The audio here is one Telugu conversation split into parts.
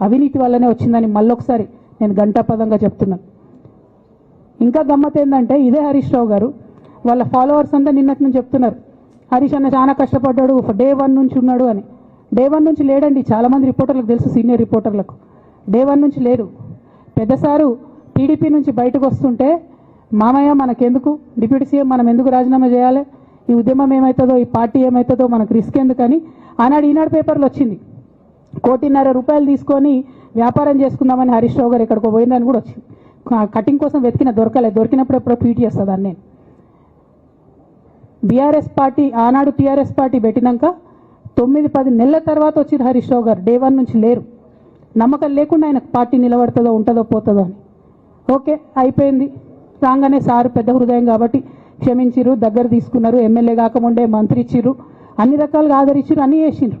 అవినీతి వల్లనే వచ్చిందని మళ్ళొకసారి నేను గంటాపదంగా చెప్తున్నాను ఇంకా గమ్మత్ ఏంటంటే ఇదే హరీష్ రావు గారు వాళ్ళ ఫాలోవర్స్ అంతా నిన్నటి నుంచి చెప్తున్నారు హరీష్ అన్న చాలా కష్టపడ్డాడు డే వన్ నుంచి ఉన్నాడు అని. డే వన్ నుంచి లేడండి చాలా మంది రిపోర్టర్లకు తెలుసు సీనియర్ రిపోర్టర్లకు. డే వన్ నుంచి లేరు. పెద్ద సారు టీడీపీ నుంచి బయటకు వస్తుంటే మామయ్య మనకెందుకు? డిప్యూటీ సీఎం మనం ఎందుకు రాజీనామా చేయాలి? ఈ ఉద్యమం ఏమవుతుందో ఈ పార్టీ ఏమవుతుందో మనకు రిస్క్ ఎందుకని? ఆనాడు ఈనాడు పేపర్లు వచ్చింది. కోటిన్నర రూపాయలు తీసుకొని వ్యాపారం చేసుకుందామని హరీష్ రావు గారు ఎక్కడికో పోయిందని కూడా వచ్చింది. కటింగ్ కోసం వెతికిన దొరకలేదు దొరికినప్పుడు ఎప్పుడో ట్వీట్ చేస్తుందని నేను. బీఆర్ఎస్ పార్టీ ఆనాడు టీఆర్ఎస్ పార్టీ పెట్టినాక తొమ్మిది పది నెలల తర్వాత వచ్చింది హరీష్ రావు గారు డే వన్ నుంచి లేరు. నమ్మకం లేకుండా ఆయన పార్టీ నిలబడుతుందో ఉంటుందో పోతుందో అని. ఓకే అయిపోయింది. రాగానే సారు పెద్ద హృదయం కాబట్టి క్షమించిరు దగ్గర తీసుకున్నారు ఎమ్మెల్యే కాకముండే మంత్రి ఇచ్చిర్రు అన్ని రకాలుగా ఆదరించారు అన్నీ చేసిండ్రు.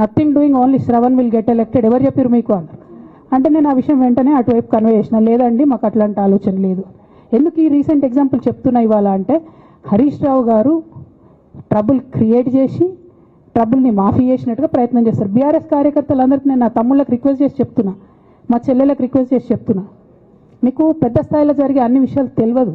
nothing doing only Shravan will get elected ఎవరు చెప్పారు మీకు అన్నారు అంటే నేను ఆ విషయం వెంటనే అటువైపు కన్వే చేసిన. లేదండి మాకు అట్లాంటి ఆలోచన లేదు. ఎందుకు ఈ రీసెంట్ ఎగ్జాంపుల్ చెప్తున్నా ఇవాళ అంటే హరీష్ రావు గారు ట్రబుల్ క్రియేట్ చేసి ట్రబుల్ని మాఫీ చేసినట్టుగా ప్రయత్నం చేస్తారు. బీఆర్ఎస్ కార్యకర్తలందరికీ నేను నా తమ్ముళ్ళకి రిక్వెస్ట్ చేసి చెప్తున్నా. మా చెల్లెలకు రిక్వెస్ట్ చేసి చెప్తున్నా. మీకు పెద్ద స్థాయిలో జరిగే అన్ని విషయాలు తెలియదు.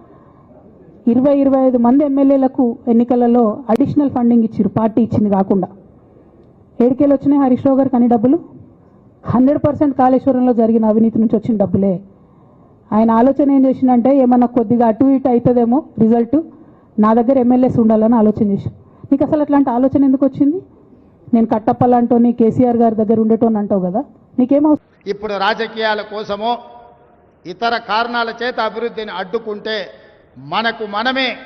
ఇరవై ఇరవై ఐదు మంది ఎమ్మెల్యేలకు ఎన్నికలలో అడిషనల్ ఫండింగ్ ఇచ్చారు పార్టీ ఇచ్చింది కాకుండా. ఏడికేలు వచ్చినాయి? హరీష్ రావు గారికి అన్ని డబ్బులు? హండ్రెడ్ పర్సెంట్ కాళేశ్వరంలో జరిగిన అవినీతి నుంచి వచ్చిన డబ్బులే. ఆయన ఆలోచన ఏం చేసిందంటే ఏమన్నా కొద్దిగా అటు ఇటు అవుతుందేమో రిజల్ట్ నా దగ్గర ఎమ్మెల్యేస్ ఉండాలని ఆలోచన చేసి నీకు అసలు అట్లాంటి ఆలోచన ఎందుకు వచ్చింది? నేను కట్టప్పలంటోని కేసీఆర్ గారి దగ్గర ఉండేటోని అంటావు కదా. నీకేమవుతుంది ఇప్పుడు రాజకీయాల కోసమో ఇతర కారణాల చేత అభివృద్ధిని అడ్డుకుంటే మనకు మనమే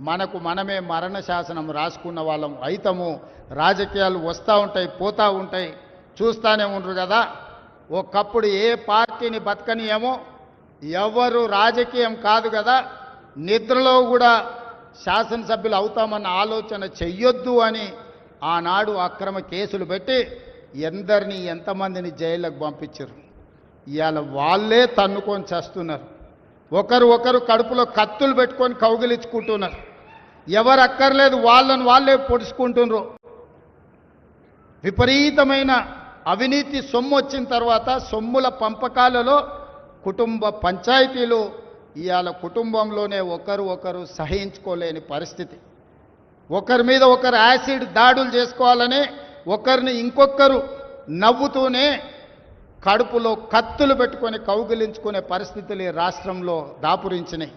మనకు మనమే మరణ శాసనం రాసుకున్న వాళ్ళం అయితము రాజకీయాలు వస్తూ ఉంటాయి పోతూ ఉంటాయి. చూస్తూనే ఉండరు కదా. ఒకప్పుడు ఏ పార్టీని బతకనియేమో ఎవరు రాజకీయం కాదు కదా. నిద్రలో కూడా శాసనసభ్యులు అవుతామన్న ఆలోచన చెయ్యొద్దు అని ఆనాడు అక్రమ కేసులు పెట్టి ఎందరిని ఎంతమందిని జైళ్ళకు పంపించారు ఇవాళ వాళ్ళే తన్నుకొని చేస్తున్నారు. ఒకరు ఒకరు కడుపులో కత్తులు పెట్టుకొని కౌగిలించుకుంటున్నారు. ఎవరు అక్కర్లేదు వాళ్ళని వాళ్ళే పొడుచుకుంటున్నారు విపరీతమైన అవినీతి సొమ్ము వచ్చిన తర్వాత సొమ్ముల పంపకాలలో కుటుంబ పంచాయతీలు ఇవాళ కుటుంబంలోనే ఒకరు ఒకరు సహించుకోలేని పరిస్థితి. ఒకరి మీద ఒకరు యాసిడ్ దాడులు చేసుకోవాలని ఒకరిని ఇంకొకరు నవ్వుతూనే కడుపులో కత్తులు పెట్టుకొని కౌగిలించుకునే పరిస్థితులు ఈ రాష్ట్రంలో దాపురించినాయి.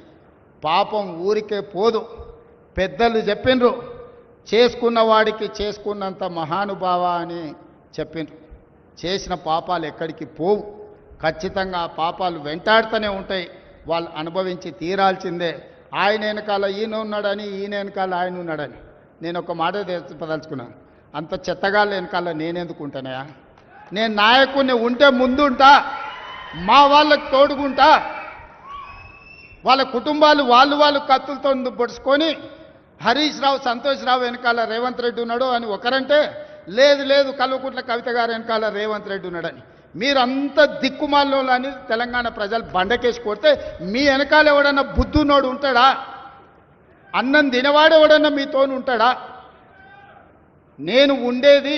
పాపం ఊరికే పోదు. పెద్దలు చెప్పిండ్రు చేసుకున్న వాడికి చేసుకున్నంత మహానుభావ అని చెప్పిండ్రు చేసిన పాపాలు ఎక్కడికి పోవు. ఖచ్చితంగా ఆ పాపాలు వెంటాడుతూనే ఉంటాయి. వాళ్ళు అనుభవించి తీరాల్సిందే. ఆయన వెనకాల ఈయన ఉన్నాడని ఈయన వెనకాల ఆయన ఉన్నాడని. నేను ఒక మాట చెప్పదలుచుకున్నాను. అంత చెత్తగాళ్ళ వెనకాల నేనెందుకు ఉంటానయా నేను నాయకుడిని ఉంటే ముందుంటా మా వాళ్ళకి తోడుకుంటా వాళ్ళ కుటుంబాలు వాళ్ళు వాళ్ళు కత్తులతో పొడుచుకొని హరీష్ రావు సంతోష్ రావు వెనకాల రేవంత్ రెడ్డి ఉన్నాడు అని ఒకరంటే లేదు లేదు కల్వకుంట్ల కవిత గారు వెనకాల రేవంత్ రెడ్డి ఉన్నాడని. మీరంతా దిక్కుమాల్లో అని తెలంగాణ ప్రజలు బండకేసి కొడితే మీ వెనకాల ఎవడన్నా బుద్ధునోడు ఉంటాడా? అన్నం తినవాడు ఎవడన్నా మీతోని ఉంటాడా? నేను ఉండేది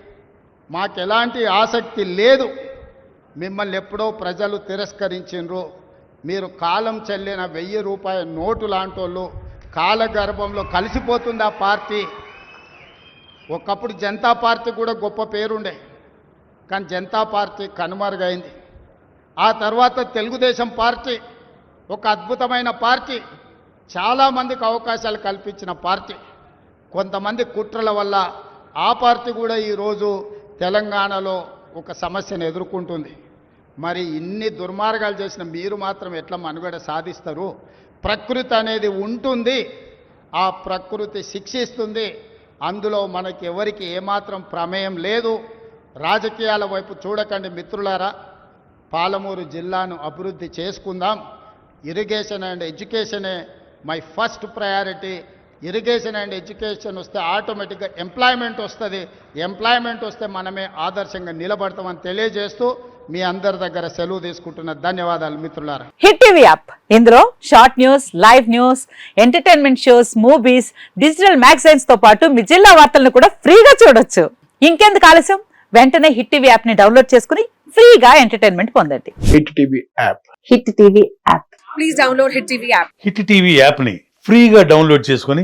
మాకు ఎలాంటి ఆసక్తి లేదు. మిమ్మల్ని ఎప్పుడో ప్రజలు తిరస్కరించిండ్రు మీరు కాలం చెల్లిన వెయ్యి రూపాయల నోటు లాంటోళ్ళు కాలగర్భంలో కలిసిపోతుంది ఆ పార్టీ? ఒకప్పుడు జనతా పార్టీ కూడా గొప్ప పేరుండే. కానీ జనతా పార్టీ కనుమరుగైంది. ఆ తర్వాత తెలుగుదేశం పార్టీ ఒక అద్భుతమైన పార్టీ. చాలామందికి అవకాశాలు కల్పించిన పార్టీ. కొంతమంది కుట్రల వల్ల ఆ పార్టీ కూడా ఈరోజు తెలంగాణలో ఒక సమస్యను ఎదుర్కొంటుంది. మరి ఇన్ని దుర్మార్గాలు చేసిన మీరు మాత్రం ఎట్లా మనుగడ సాధిస్తారు? ప్రకృతి అనేది ఉంటుంది. ఆ ప్రకృతి శిక్షిస్తుంది. అందులో మనకి ఎవరికి ఏమాత్రం ప్రమేయం లేదు. రాజకీయాల వైపు చూడకండి మిత్రులారా. పాలమూరు జిల్లాను అభివృద్ధి చేసుకుందాం. Irrigation and ఎడ్యుకేషనే my first priority. Irrigation and education వస్తే ఆటోమేటిక్గా ఎంప్లాయ్మెంట్ వస్తుంది. ఎంప్లాయ్మెంట్ వస్తే మనమే ఆదర్శంగా నిలబడతామని తెలియజేస్తూ మీ అందరి దగ్గర సెలవు తీసుకుంటున్న ధన్యవాదాలు మిత్రులారా. Hit TV app. ఇందులో short news live news entertainment shows movies digital మ్యాగజైన్స్తో పాటు మీ జిల్లా వార్తలను కూడా ఫ్రీగా చూడొచ్చు. ఇంకెందుకు ఆలస్యం? వెంటనే హిట్ టీవీ యాప్ని డౌన్లోడ్ చేసుకుని ఫ్రీగా ఎంటర్టైన్మెంట్ పొందండి. Hit TV app. Hit TV app. Please download Hit TV app. Hit TV యాప్ని ఫ్రీగా డౌన్లోడ్ చేసుకొని